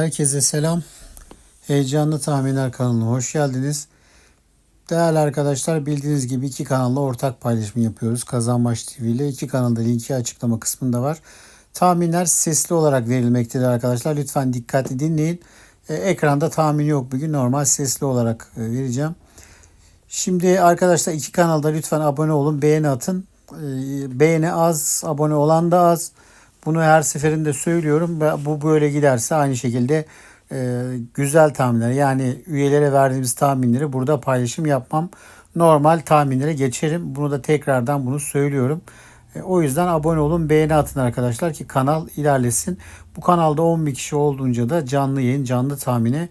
Herkese selam. Heyecanlı Tahminler kanalına hoş geldiniz. Değerli arkadaşlar bildiğiniz gibi iki kanalla ortak paylaşım yapıyoruz. Kazanmaç TV ile iki kanalda linki açıklama kısmında var. Tahminler sesli olarak verilmektedir arkadaşlar. Lütfen dikkatli dinleyin. E, ekranda tahmin yok bugün normal sesli olarak e, vereceğim. Şimdi arkadaşlar iki kanalda lütfen abone olun, beğeni atın. E, beğeni az, abone olan da az. Bunu her seferinde söylüyorum. Bu böyle giderse aynı şekilde e, güzel tahminler yani üyelere verdiğimiz tahminleri burada paylaşım yapmam. Normal tahminlere geçerim. Bunu da tekrardan bunu söylüyorum. E, o yüzden abone olun, beğeni atın arkadaşlar ki kanal ilerlesin. Bu kanalda 10 bin kişi olduğunca da canlı yayın, canlı tahmine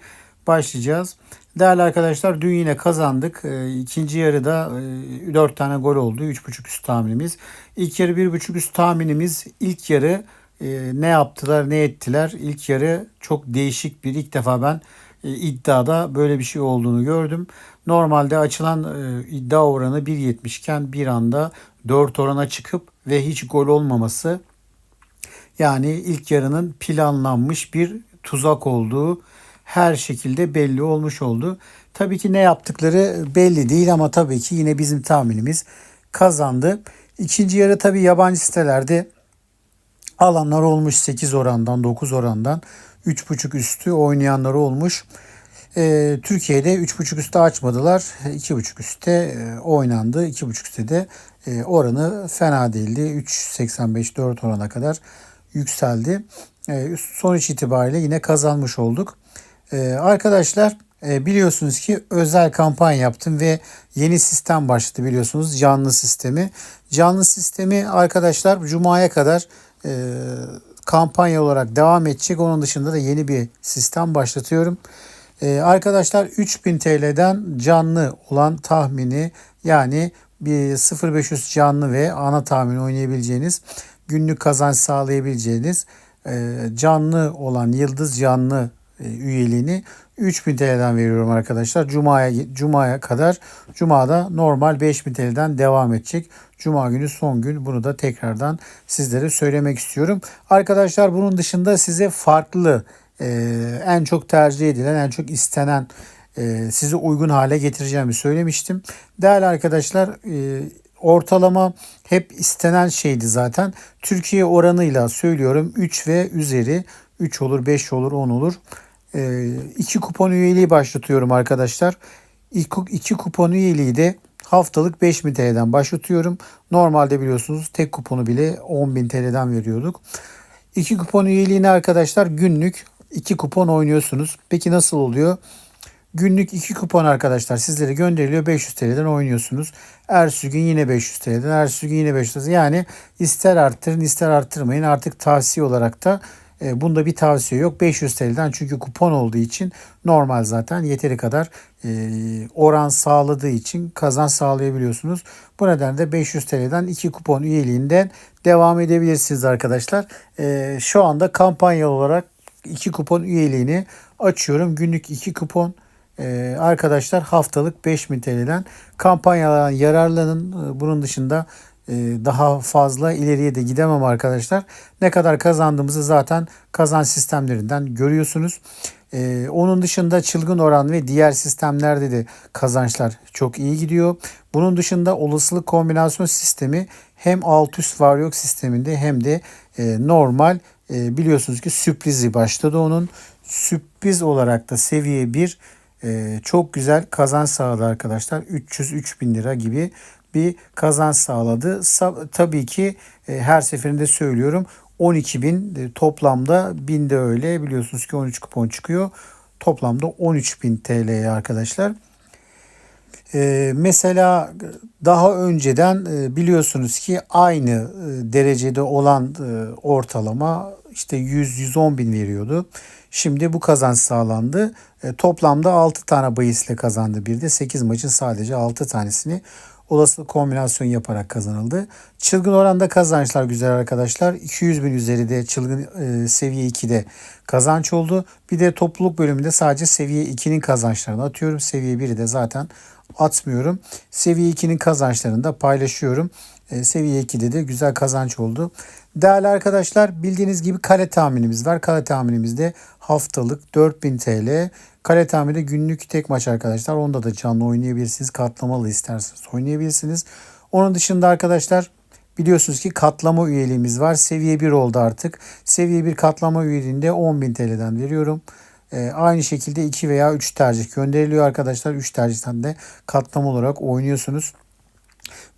başlayacağız. Değerli arkadaşlar dün yine kazandık. E, ikinci yarıda e, 4 tane gol oldu. 3.5 üst tahminimiz. İlk yarı 1.5 üst tahminimiz. İlk yarı e, ne yaptılar ne ettiler. İlk yarı çok değişik bir ilk defa ben e, iddiada böyle bir şey olduğunu gördüm. Normalde açılan e, iddia oranı 1.70 iken bir anda 4 orana çıkıp ve hiç gol olmaması yani ilk yarının planlanmış bir tuzak olduğu her şekilde belli olmuş oldu. Tabii ki ne yaptıkları belli değil ama tabii ki yine bizim tahminimiz kazandı. İkinci yarı tabii yabancı sitelerde alanlar olmuş 8 orandan 9 orandan 3.5 üstü oynayanları olmuş. E, Türkiye'de 3.5 üstü açmadılar. 2.5 üstte e, oynandı. 2.5 üstte de e, oranı fena değildi. 3.85-4 orana kadar yükseldi. E, sonuç itibariyle yine kazanmış olduk. E, arkadaşlar e, biliyorsunuz ki özel kampanya yaptım ve yeni sistem başladı biliyorsunuz canlı sistemi. Canlı sistemi arkadaşlar Cuma'ya kadar e, kampanya olarak devam edecek. Onun dışında da yeni bir sistem başlatıyorum. E, arkadaşlar 3000 TL'den canlı olan tahmini yani bir 0500 canlı ve ana tahmin oynayabileceğiniz günlük kazanç sağlayabileceğiniz e, canlı olan yıldız canlı üyeliğini 3000 TL'den veriyorum arkadaşlar. Cuma'ya Cuma'ya kadar Cuma'da normal 5000 TL'den devam edecek. Cuma günü son gün bunu da tekrardan sizlere söylemek istiyorum. Arkadaşlar bunun dışında size farklı e, en çok tercih edilen, en çok istenen e, size uygun hale getireceğimi söylemiştim. Değerli arkadaşlar e, ortalama hep istenen şeydi zaten. Türkiye oranıyla söylüyorum 3 ve üzeri 3 olur, 5 olur, 10 olur. 2 kupon üyeliği başlatıyorum arkadaşlar. 2 kupon üyeliği de haftalık 5000 TL'den başlatıyorum. Normalde biliyorsunuz tek kuponu bile 10.000 TL'den veriyorduk. 2 kupon üyeliğini arkadaşlar günlük 2 kupon oynuyorsunuz. Peki nasıl oluyor? Günlük 2 kupon arkadaşlar sizlere gönderiliyor. 500 TL'den oynuyorsunuz. Ertesi gün yine 500 TL'den, ertesi gün yine 500 TL'den. Yani ister arttırın ister arttırmayın. Artık tavsiye olarak da e, bunda bir tavsiye yok. 500 TL'den çünkü kupon olduğu için normal zaten yeteri kadar e, oran sağladığı için kazan sağlayabiliyorsunuz. Bu nedenle 500 TL'den 2 kupon üyeliğinden devam edebilirsiniz arkadaşlar. E, şu anda kampanya olarak 2 kupon üyeliğini açıyorum. Günlük 2 kupon arkadaşlar haftalık 5000 TL'den kampanyalardan yararlanın. Bunun dışında daha fazla ileriye de gidemem arkadaşlar. Ne kadar kazandığımızı zaten kazanç sistemlerinden görüyorsunuz. Ee, onun dışında çılgın oran ve diğer sistemlerde de kazançlar çok iyi gidiyor. Bunun dışında olasılık kombinasyon sistemi hem alt üst var yok sisteminde hem de e, normal e, biliyorsunuz ki sürprizi başladı onun. Sürpriz olarak da seviye 1 e, çok güzel kazanç sağladı arkadaşlar. 300-3000 lira gibi bir kazanç sağladı. Tabii ki e, her seferinde söylüyorum 12 bin e, toplamda bin de öyle biliyorsunuz ki 13 kupon çıkıyor. Toplamda 13 bin TL'ye arkadaşlar. Ee, mesela daha önceden e, biliyorsunuz ki aynı e, derecede olan e, ortalama işte 100-110 bin veriyordu. Şimdi bu kazanç sağlandı. E, toplamda 6 tane bahisle kazandı bir de 8 maçın sadece 6 tanesini olasılık kombinasyon yaparak kazanıldı. Çılgın oranda kazançlar güzel arkadaşlar. 200 bin üzeri de çılgın e, seviye 2'de kazanç oldu. Bir de topluluk bölümünde sadece seviye 2'nin kazançlarını atıyorum. Seviye 1'i de zaten atmıyorum. Seviye 2'nin kazançlarını da paylaşıyorum. E, seviye 2'de de güzel kazanç oldu. Değerli arkadaşlar bildiğiniz gibi kale tahminimiz var. Kale tahminimizde haftalık 4000 TL. Kale tahmini günlük tek maç arkadaşlar. Onda da canlı oynayabilirsiniz. Katlamalı isterseniz oynayabilirsiniz. Onun dışında arkadaşlar biliyorsunuz ki katlama üyeliğimiz var. Seviye 1 oldu artık. Seviye 1 katlama üyeliğinde 10.000 TL'den veriyorum. Ee, aynı şekilde 2 veya 3 tercih gönderiliyor arkadaşlar. 3 tercihten de katlama olarak oynuyorsunuz.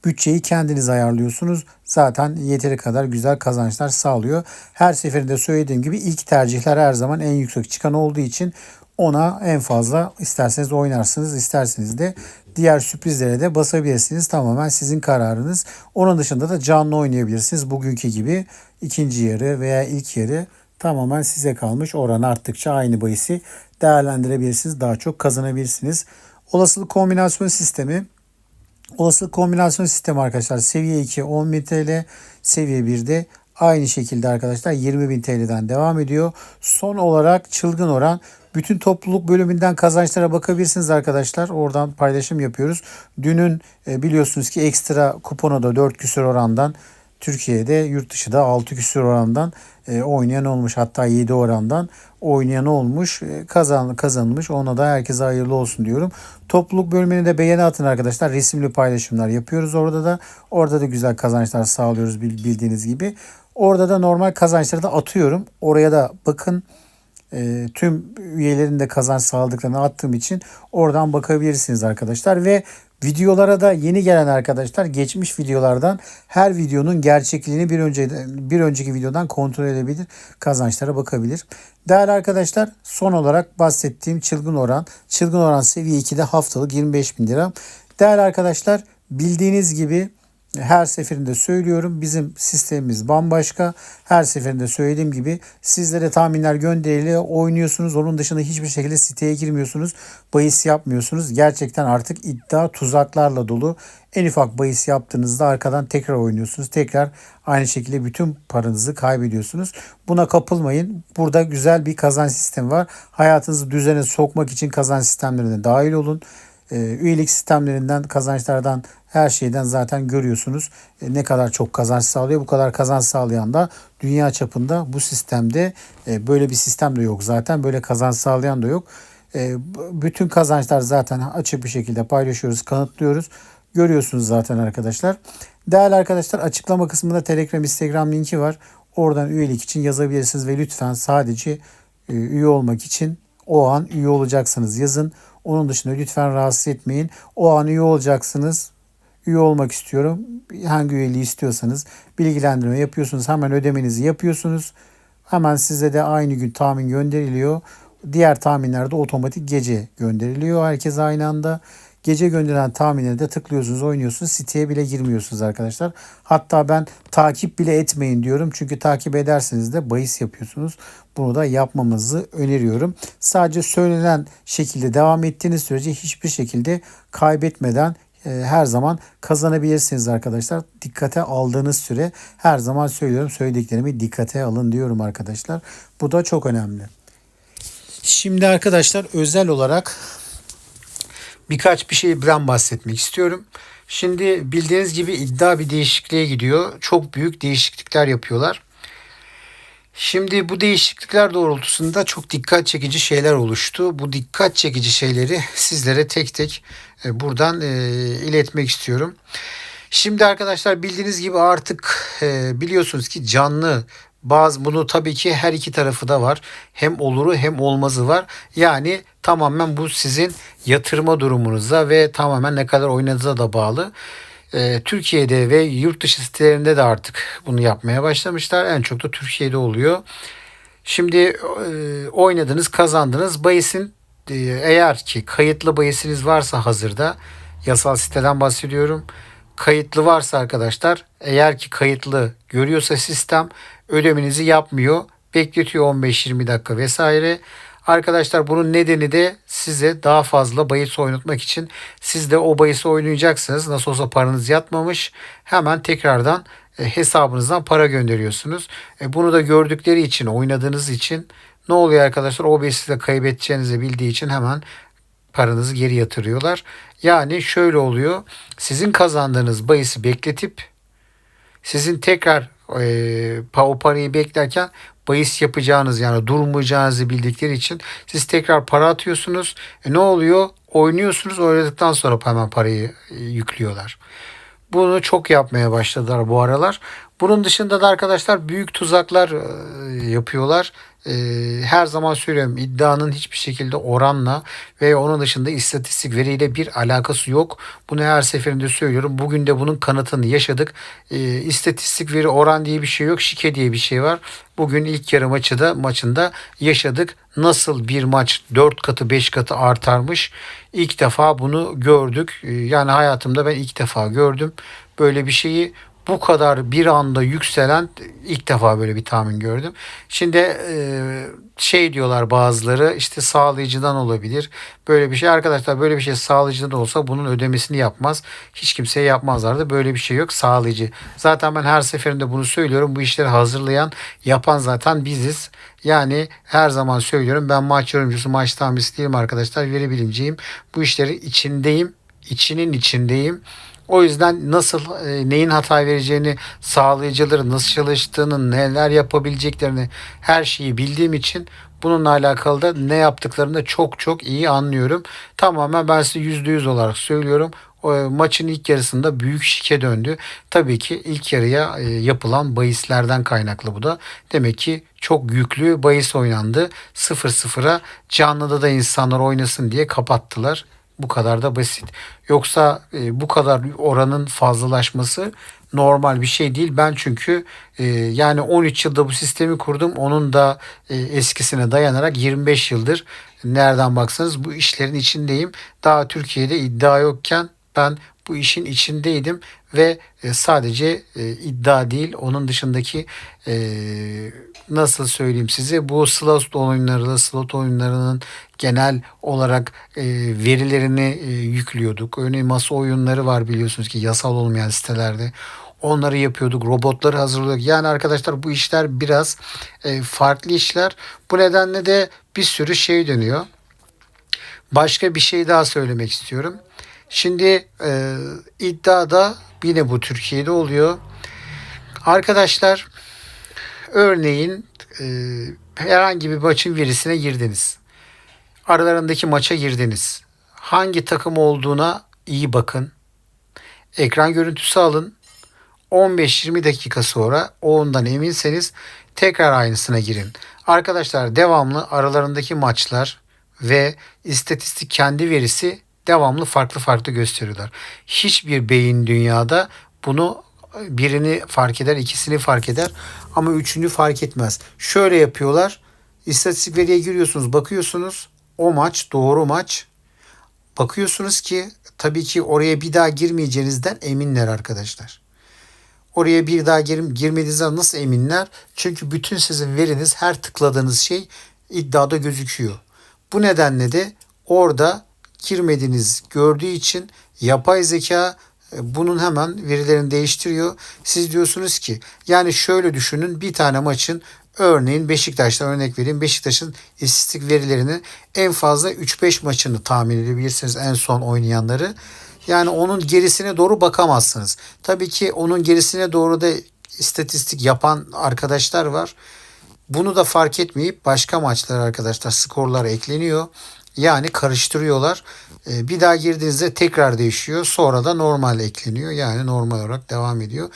Bütçeyi kendiniz ayarlıyorsunuz. Zaten yeteri kadar güzel kazançlar sağlıyor. Her seferinde söylediğim gibi ilk tercihler her zaman en yüksek çıkan olduğu için ona en fazla isterseniz oynarsınız, isterseniz de diğer sürprizlere de basabilirsiniz. Tamamen sizin kararınız. Onun dışında da canlı oynayabilirsiniz. Bugünkü gibi ikinci yarı veya ilk yarı tamamen size kalmış. Oran arttıkça aynı bahisi değerlendirebilirsiniz. Daha çok kazanabilirsiniz. Olasılık kombinasyon sistemi Olasılık kombinasyon sistemi arkadaşlar seviye 2 10.000 TL, seviye 1'de aynı şekilde arkadaşlar 20.000 TL'den devam ediyor. Son olarak çılgın oran bütün topluluk bölümünden kazançlara bakabilirsiniz arkadaşlar. Oradan paylaşım yapıyoruz. Dünün e, biliyorsunuz ki ekstra kuponu da 4 küsur orandan Türkiye'de yurt dışı da 6 küsur orandan e, oynayan olmuş. Hatta 7 orandan oynayan olmuş. E, kazan, kazanılmış. Ona da herkese hayırlı olsun diyorum. Topluluk bölümüne de beğeni atın arkadaşlar. Resimli paylaşımlar yapıyoruz orada da. Orada da güzel kazançlar sağlıyoruz bildiğiniz gibi. Orada da normal kazançları da atıyorum. Oraya da bakın e, tüm üyelerin de kazanç sağladıklarını attığım için oradan bakabilirsiniz arkadaşlar ve videolara da yeni gelen arkadaşlar geçmiş videolardan her videonun gerçekliğini bir önce bir önceki videodan kontrol edebilir, kazançlara bakabilir. Değerli arkadaşlar son olarak bahsettiğim çılgın oran, çılgın oran seviye 2'de haftalık 25 bin lira. Değerli arkadaşlar bildiğiniz gibi her seferinde söylüyorum bizim sistemimiz bambaşka. Her seferinde söylediğim gibi sizlere tahminler gönderili oynuyorsunuz. Onun dışında hiçbir şekilde siteye girmiyorsunuz. Bahis yapmıyorsunuz. Gerçekten artık iddia tuzaklarla dolu. En ufak bahis yaptığınızda arkadan tekrar oynuyorsunuz. Tekrar aynı şekilde bütün paranızı kaybediyorsunuz. Buna kapılmayın. Burada güzel bir kazanç sistemi var. Hayatınızı düzene sokmak için kazanç sistemlerine dahil olun. Ee, üyelik sistemlerinden, kazançlardan, her şeyden zaten görüyorsunuz e, ne kadar çok kazanç sağlıyor. Bu kadar kazanç sağlayan da dünya çapında bu sistemde e, böyle bir sistem de yok zaten. Böyle kazanç sağlayan da yok. E, bütün kazançlar zaten açık bir şekilde paylaşıyoruz, kanıtlıyoruz. Görüyorsunuz zaten arkadaşlar. Değerli arkadaşlar açıklama kısmında Telegram, Instagram linki var. Oradan üyelik için yazabilirsiniz ve lütfen sadece üye olmak için o an üye olacaksınız yazın. Onun dışında lütfen rahatsız etmeyin. O an üye olacaksınız. Üye olmak istiyorum. Hangi üyeliği istiyorsanız bilgilendirme yapıyorsunuz. Hemen ödemenizi yapıyorsunuz. Hemen size de aynı gün tahmin gönderiliyor. Diğer tahminler de otomatik gece gönderiliyor. Herkes aynı anda. Gece gönderilen tahminleri de tıklıyorsunuz, oynuyorsunuz. Siteye bile girmiyorsunuz arkadaşlar. Hatta ben takip bile etmeyin diyorum. Çünkü takip ederseniz de bahis yapıyorsunuz. Bunu da yapmamızı öneriyorum. Sadece söylenen şekilde devam ettiğiniz sürece hiçbir şekilde kaybetmeden her zaman kazanabilirsiniz arkadaşlar. Dikkate aldığınız süre her zaman söylüyorum söylediklerimi dikkate alın diyorum arkadaşlar. Bu da çok önemli. Şimdi arkadaşlar özel olarak birkaç bir şeyden bahsetmek istiyorum. Şimdi bildiğiniz gibi iddia bir değişikliğe gidiyor. Çok büyük değişiklikler yapıyorlar. Şimdi bu değişiklikler doğrultusunda çok dikkat çekici şeyler oluştu. Bu dikkat çekici şeyleri sizlere tek tek e, buradan e, iletmek istiyorum. Şimdi arkadaşlar bildiğiniz gibi artık e, biliyorsunuz ki canlı bazı bunu tabii ki her iki tarafı da var. Hem oluru hem olmazı var. Yani tamamen bu sizin yatırma durumunuza ve tamamen ne kadar oynadığınıza da bağlı. Ee, Türkiye'de ve yurt dışı sitelerinde de artık bunu yapmaya başlamışlar. En çok da Türkiye'de oluyor. Şimdi e, oynadınız, kazandınız. Bayisin e, eğer ki kayıtlı bayisiniz varsa hazırda yasal siteden bahsediyorum. Kayıtlı varsa arkadaşlar eğer ki kayıtlı görüyorsa sistem ödemenizi yapmıyor. Bekletiyor 15-20 dakika vesaire. Arkadaşlar bunun nedeni de size daha fazla bahis oynatmak için siz de o bahisi oynayacaksınız. Nasıl olsa paranız yatmamış. Hemen tekrardan e, hesabınızdan para gönderiyorsunuz. E, bunu da gördükleri için, oynadığınız için ne oluyor arkadaşlar? O bahisi de kaybedeceğinizi bildiği için hemen paranızı geri yatırıyorlar. Yani şöyle oluyor. Sizin kazandığınız bahisi bekletip sizin tekrar e, o parayı beklerken bahis yapacağınız yani durmayacağınızı bildikleri için siz tekrar para atıyorsunuz. E ne oluyor? Oynuyorsunuz. Oynadıktan sonra hemen parayı e, yüklüyorlar. Bunu çok yapmaya başladılar bu aralar. Bunun dışında da arkadaşlar büyük tuzaklar e, yapıyorlar. E, Her zaman söylüyorum iddianın hiçbir şekilde oranla ve onun dışında istatistik veriyle bir alakası yok. Bunu her seferinde söylüyorum. Bugün de bunun kanıtını yaşadık. E, İstatistik veri oran diye bir şey yok. Şike diye bir şey var. Bugün ilk yarı maçı da maçında yaşadık. Nasıl bir maç 4 katı 5 katı artarmış. İlk defa bunu gördük. Yani hayatımda ben ilk defa gördüm. Böyle bir şeyi bu kadar bir anda yükselen ilk defa böyle bir tahmin gördüm. Şimdi e, şey diyorlar bazıları işte sağlayıcıdan olabilir. Böyle bir şey arkadaşlar böyle bir şey sağlayıcıdan olsa bunun ödemesini yapmaz. Hiç kimseye yapmazlardı. Böyle bir şey yok sağlayıcı. Zaten ben her seferinde bunu söylüyorum. Bu işleri hazırlayan yapan zaten biziz. Yani her zaman söylüyorum ben maç yorumcusu maç tahminisi değilim arkadaşlar. Veri bilimciyim. Bu işlerin içindeyim. içinin içindeyim. O yüzden nasıl e, neyin hata vereceğini, sağlayıcıları nasıl çalıştığını, neler yapabileceklerini her şeyi bildiğim için bununla alakalı da ne yaptıklarını da çok çok iyi anlıyorum. Tamamen ben size %100 olarak söylüyorum. Maçın ilk yarısında büyük şike döndü. Tabii ki ilk yarıya e, yapılan bahislerden kaynaklı bu da. Demek ki çok yüklü bahis oynandı. 0-0'a canlıda da insanlar oynasın diye kapattılar. Bu kadar da basit. Yoksa e, bu kadar oranın fazlalaşması normal bir şey değil. Ben çünkü e, yani 13 yılda bu sistemi kurdum. Onun da e, eskisine dayanarak 25 yıldır nereden baksanız bu işlerin içindeyim. Daha Türkiye'de iddia yokken ben bu işin içindeydim ve e, sadece e, iddia değil onun dışındaki e, nasıl söyleyeyim size bu slot oyunları slot oyunlarının genel olarak verilerini yüklüyorduk. Örneğin masa oyunları var biliyorsunuz ki yasal olmayan sitelerde. Onları yapıyorduk, robotları hazırlıyorduk. Yani arkadaşlar bu işler biraz farklı işler. Bu nedenle de bir sürü şey dönüyor. Başka bir şey daha söylemek istiyorum. Şimdi e, iddiada yine bu Türkiye'de oluyor. Arkadaşlar örneğin e, herhangi bir maçın verisine girdiniz. Aralarındaki maça girdiniz. Hangi takım olduğuna iyi bakın. Ekran görüntüsü alın. 15-20 dakika sonra ondan eminseniz tekrar aynısına girin. Arkadaşlar devamlı aralarındaki maçlar ve istatistik kendi verisi devamlı farklı farklı gösteriyorlar. Hiçbir beyin dünyada bunu birini fark eder, ikisini fark eder ama üçünü fark etmez. Şöyle yapıyorlar. İstatistik veriye giriyorsunuz, bakıyorsunuz. O maç doğru maç. Bakıyorsunuz ki tabii ki oraya bir daha girmeyeceğinizden eminler arkadaşlar. Oraya bir daha gir, girmediğinizden nasıl eminler? Çünkü bütün sizin veriniz her tıkladığınız şey iddiada gözüküyor. Bu nedenle de orada girmediğiniz gördüğü için yapay zeka e, bunun hemen verilerini değiştiriyor. Siz diyorsunuz ki yani şöyle düşünün bir tane maçın örneğin Beşiktaş'tan örnek vereyim. Beşiktaş'ın istatistik verilerini en fazla 3-5 maçını tahmin edebilirsiniz en son oynayanları. Yani onun gerisine doğru bakamazsınız. Tabii ki onun gerisine doğru da istatistik yapan arkadaşlar var. Bunu da fark etmeyip başka maçlar arkadaşlar skorlar ekleniyor. Yani karıştırıyorlar. Ee, bir daha girdiğinizde tekrar değişiyor. Sonra da normal ekleniyor. Yani normal olarak devam ediyor.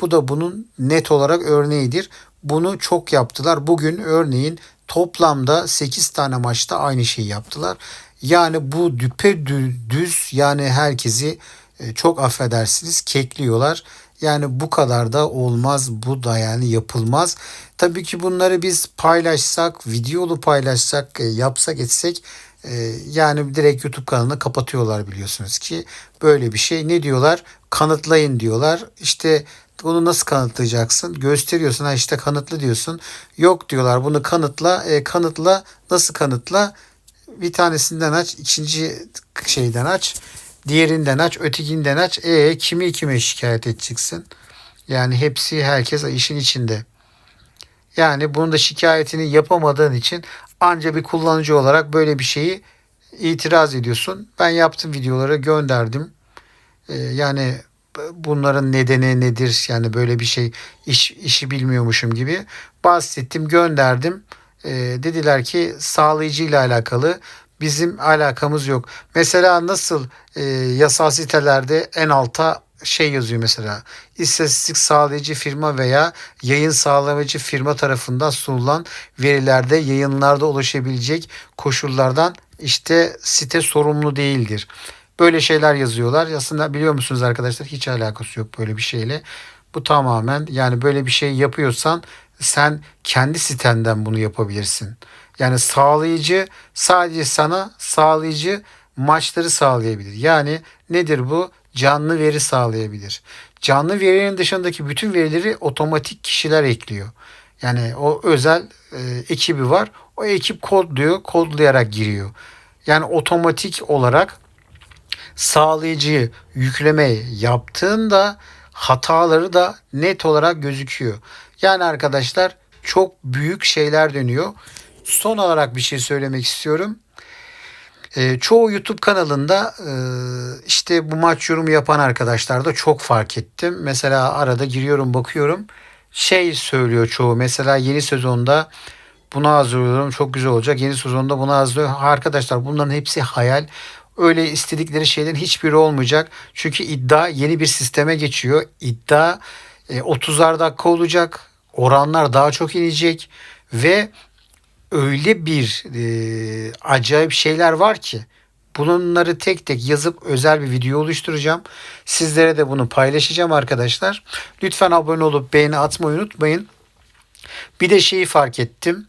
Bu da bunun net olarak örneğidir. Bunu çok yaptılar. Bugün örneğin toplamda 8 tane maçta aynı şeyi yaptılar. Yani bu düpe düz yani herkesi e, çok affedersiniz kekliyorlar. Yani bu kadar da olmaz. Bu da yani yapılmaz. Tabii ki bunları biz paylaşsak, videolu paylaşsak, e, yapsak etsek yani direkt YouTube kanalını kapatıyorlar biliyorsunuz ki. Böyle bir şey. Ne diyorlar? Kanıtlayın diyorlar. İşte bunu nasıl kanıtlayacaksın? Gösteriyorsun ha işte kanıtlı diyorsun. Yok diyorlar bunu kanıtla. E, kanıtla nasıl kanıtla? Bir tanesinden aç, ikinci şeyden aç, diğerinden aç, ötekinden aç. E kimi kime şikayet edeceksin? Yani hepsi herkes işin içinde. Yani bunun da şikayetini yapamadığın için anca bir kullanıcı olarak böyle bir şeyi itiraz ediyorsun. Ben yaptım videoları gönderdim. Ee, yani bunların nedeni nedir yani böyle bir şey iş, işi bilmiyormuşum gibi bahsettim gönderdim. Ee, dediler ki sağlayıcı ile alakalı bizim alakamız yok. Mesela nasıl e, yasal sitelerde en alta şey yazıyor mesela istatistik sağlayıcı firma veya yayın sağlayıcı firma tarafından sunulan verilerde yayınlarda ulaşabilecek koşullardan işte site sorumlu değildir. Böyle şeyler yazıyorlar. Aslında biliyor musunuz arkadaşlar hiç alakası yok böyle bir şeyle. Bu tamamen yani böyle bir şey yapıyorsan sen kendi sitenden bunu yapabilirsin. Yani sağlayıcı sadece sana sağlayıcı maçları sağlayabilir. Yani nedir bu? Canlı veri sağlayabilir. Canlı verinin dışındaki bütün verileri otomatik kişiler ekliyor. Yani o özel e, ekibi var. O ekip kodluyor, kodlayarak giriyor. Yani otomatik olarak sağlayıcı yükleme yaptığında hataları da net olarak gözüküyor. Yani arkadaşlar çok büyük şeyler dönüyor. Son olarak bir şey söylemek istiyorum. E, çoğu YouTube kanalında e, işte bu maç yorumu yapan arkadaşlar da çok fark ettim. Mesela arada giriyorum bakıyorum. Şey söylüyor çoğu. Mesela yeni sezonda bunu hazırlıyorum. Çok güzel olacak. Yeni sezonda bunu hazırlıyorum. Arkadaşlar bunların hepsi hayal. Öyle istedikleri şeylerin hiçbiri olmayacak. Çünkü iddia yeni bir sisteme geçiyor. İddia e, 30'ar dakika olacak. Oranlar daha çok inecek ve öyle bir e, acayip şeyler var ki bunları tek tek yazıp özel bir video oluşturacağım. Sizlere de bunu paylaşacağım arkadaşlar. Lütfen abone olup beğeni atmayı unutmayın. Bir de şeyi fark ettim.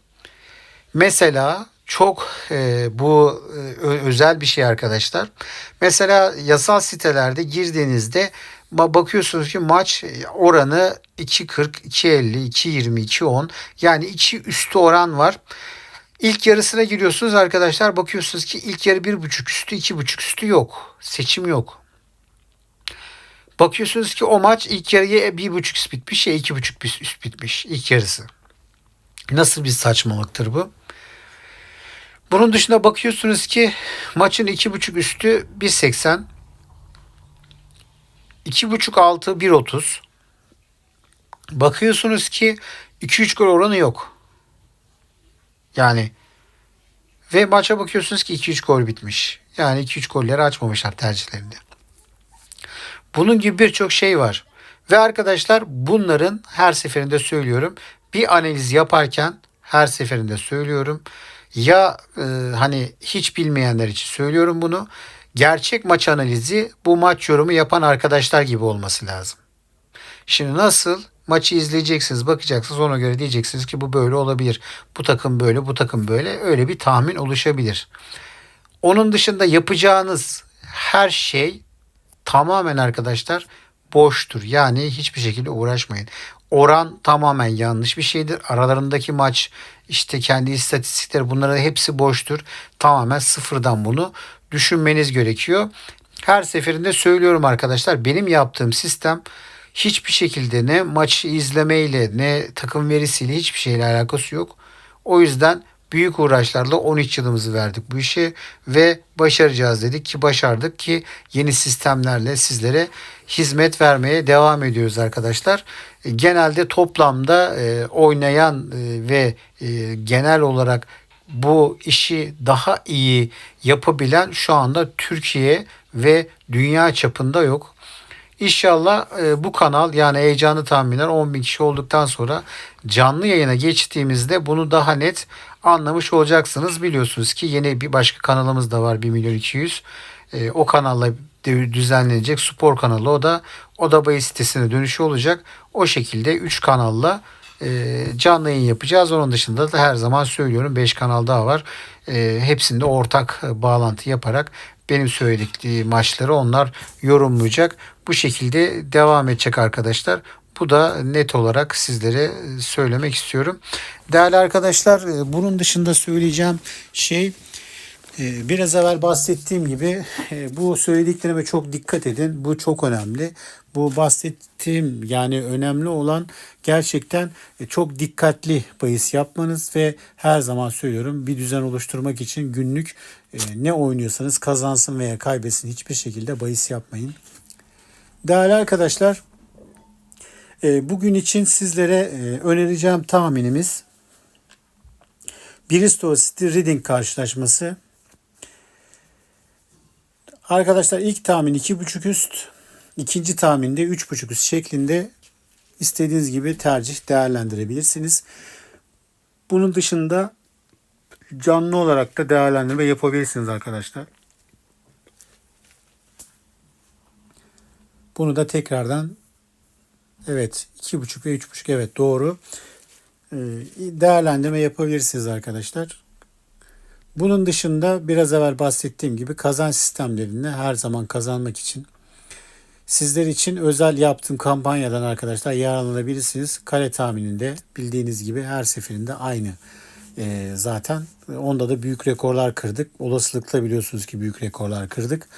Mesela çok e, bu e, özel bir şey arkadaşlar. Mesela yasal sitelerde girdiğinizde bakıyorsunuz ki maç oranı 2.40, 2.50, 2.20, 2.10 yani 2 üstü oran var. İlk yarısına giriyorsunuz arkadaşlar bakıyorsunuz ki ilk yarı 1.5 üstü 2.5 üstü yok. Seçim yok. Bakıyorsunuz ki o maç ilk yarıya 1.5 üst bitmiş ya 2.5 üst bitmiş ilk yarısı. Nasıl bir saçmalıktır bu? Bunun dışında bakıyorsunuz ki maçın 2.5 üstü 1.80 2.5 altı 1.30 bakıyorsunuz ki 2-3 gol oranı yok. Yani ve maça bakıyorsunuz ki 2-3 gol bitmiş. Yani 2-3 golleri açmamışlar tercihlerinde. Bunun gibi birçok şey var. Ve arkadaşlar bunların her seferinde söylüyorum. Bir analiz yaparken her seferinde söylüyorum. Ya e, hani hiç bilmeyenler için söylüyorum bunu. Gerçek maç analizi bu maç yorumu yapan arkadaşlar gibi olması lazım. Şimdi nasıl maçı izleyeceksiniz, bakacaksınız ona göre diyeceksiniz ki bu böyle olabilir. Bu takım böyle, bu takım böyle. Öyle bir tahmin oluşabilir. Onun dışında yapacağınız her şey tamamen arkadaşlar boştur. Yani hiçbir şekilde uğraşmayın. Oran tamamen yanlış bir şeydir. Aralarındaki maç işte kendi istatistikleri bunların hepsi boştur. Tamamen sıfırdan bunu düşünmeniz gerekiyor. Her seferinde söylüyorum arkadaşlar benim yaptığım sistem hiçbir şekilde ne maçı izlemeyle ne takım verisiyle hiçbir şeyle alakası yok. O yüzden büyük uğraşlarla 13 yılımızı verdik bu işe ve başaracağız dedik ki başardık ki yeni sistemlerle sizlere hizmet vermeye devam ediyoruz arkadaşlar. Genelde toplamda e, oynayan e, ve e, genel olarak bu işi daha iyi yapabilen şu anda Türkiye ve dünya çapında yok. İnşallah e, bu kanal yani heyecanlı tahminler 10 bin kişi olduktan sonra canlı yayına geçtiğimizde bunu daha net anlamış olacaksınız. Biliyorsunuz ki yeni bir başka kanalımız da var 1 milyon 200. E, o kanalla düzenlenecek spor kanalı o da Oda Bayı sitesine dönüşü olacak. O şekilde 3 kanalla e, canlı yayın yapacağız. Onun dışında da her zaman söylüyorum 5 kanal daha var. E, hepsinde ortak bağlantı yaparak benim söyledikleri maçları onlar yorumlayacak. Bu şekilde devam edecek arkadaşlar. Bu da net olarak sizlere söylemek istiyorum. Değerli arkadaşlar bunun dışında söyleyeceğim şey ee, biraz evvel bahsettiğim gibi e, bu söylediklerime çok dikkat edin. Bu çok önemli. Bu bahsettiğim yani önemli olan gerçekten e, çok dikkatli bahis yapmanız ve her zaman söylüyorum bir düzen oluşturmak için günlük e, ne oynuyorsanız kazansın veya kaybetsin hiçbir şekilde bahis yapmayın. Değerli arkadaşlar, e, bugün için sizlere önereceğim tahminimiz Bristol City Reading karşılaşması. Arkadaşlar ilk tahmin 2.5 üst, ikinci tahminde 3.5 üst şeklinde istediğiniz gibi tercih değerlendirebilirsiniz. Bunun dışında canlı olarak da değerlendirme yapabilirsiniz arkadaşlar. Bunu da tekrardan evet 2.5 ve 3.5 evet doğru Ee, değerlendirme yapabilirsiniz arkadaşlar. Bunun dışında biraz evvel bahsettiğim gibi kazanç sistemlerinde her zaman kazanmak için sizler için özel yaptığım kampanyadan arkadaşlar yararlanabilirsiniz. Kale tahmininde bildiğiniz gibi her seferinde aynı Ee, zaten. Onda da büyük rekorlar kırdık. Olasılıkla biliyorsunuz ki büyük rekorlar kırdık.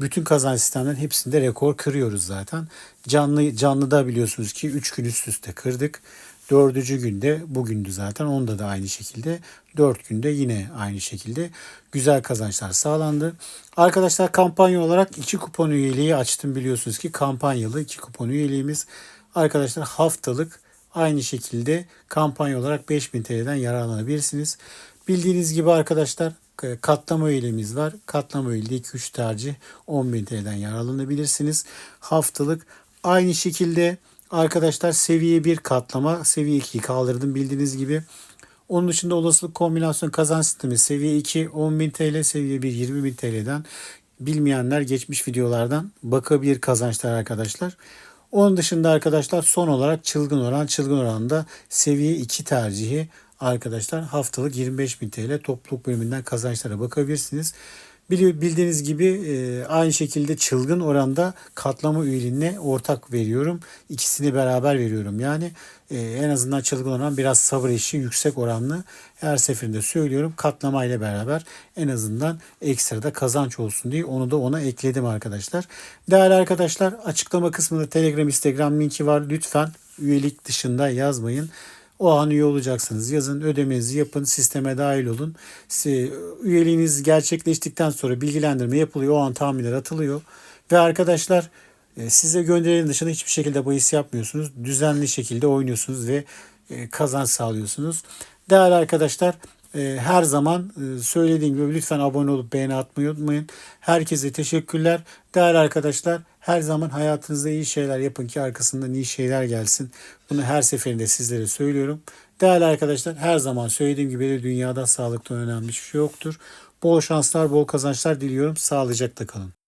Bütün kazanç sistemlerin hepsinde rekor kırıyoruz zaten. Canlı canlıda biliyorsunuz ki 3 gün üst üste kırdık. Dördüncü günde bugündü zaten. Onda da aynı şekilde. Dört günde yine aynı şekilde güzel kazançlar sağlandı. Arkadaşlar kampanya olarak iki kupon üyeliği açtım biliyorsunuz ki kampanyalı iki kupon üyeliğimiz. Arkadaşlar haftalık aynı şekilde kampanya olarak 5000 TL'den yararlanabilirsiniz. Bildiğiniz gibi arkadaşlar e, katlama üyeliğimiz var. Katlama üyeliği 2-3 tercih 10.000 TL'den yararlanabilirsiniz. Haftalık aynı şekilde arkadaşlar seviye 1 katlama seviye 2'yi kaldırdım bildiğiniz gibi. Onun dışında olasılık kombinasyon kazanç sistemi seviye 2 10.000 TL seviye 1 20.000 TL'den bilmeyenler geçmiş videolardan bakabilir kazançlar arkadaşlar. Onun dışında arkadaşlar son olarak çılgın oran çılgın oranda seviye 2 tercihi arkadaşlar haftalık 25.000 TL topluluk bölümünden kazançlara bakabilirsiniz. Bildiğiniz gibi e, aynı şekilde çılgın oranda katlama üyeliğine ortak veriyorum. İkisini beraber veriyorum. Yani e, en azından çılgın oran biraz sabır işi yüksek oranlı. Her seferinde söylüyorum katlama ile beraber en azından ekstra da kazanç olsun diye onu da ona ekledim arkadaşlar. Değerli arkadaşlar açıklama kısmında Telegram, Instagram linki var. Lütfen üyelik dışında yazmayın. O an üye olacaksınız. Yazın ödemenizi yapın. Sisteme dahil olun. Üyeliğiniz gerçekleştikten sonra bilgilendirme yapılıyor. O an tahminler atılıyor. Ve arkadaşlar e, size gönderilen dışında hiçbir şekilde bahis yapmıyorsunuz. Düzenli şekilde oynuyorsunuz ve e, kazanç sağlıyorsunuz. Değerli arkadaşlar e, her zaman söylediğim gibi lütfen abone olup beğeni atmayı unutmayın. Herkese teşekkürler. Değerli arkadaşlar her zaman hayatınızda iyi şeyler yapın ki arkasından iyi şeyler gelsin. Bunu her seferinde sizlere söylüyorum. Değerli arkadaşlar her zaman söylediğim gibi de dünyada sağlıktan önemli hiçbir şey yoktur. Bol şanslar, bol kazançlar diliyorum. Sağlıcakla kalın.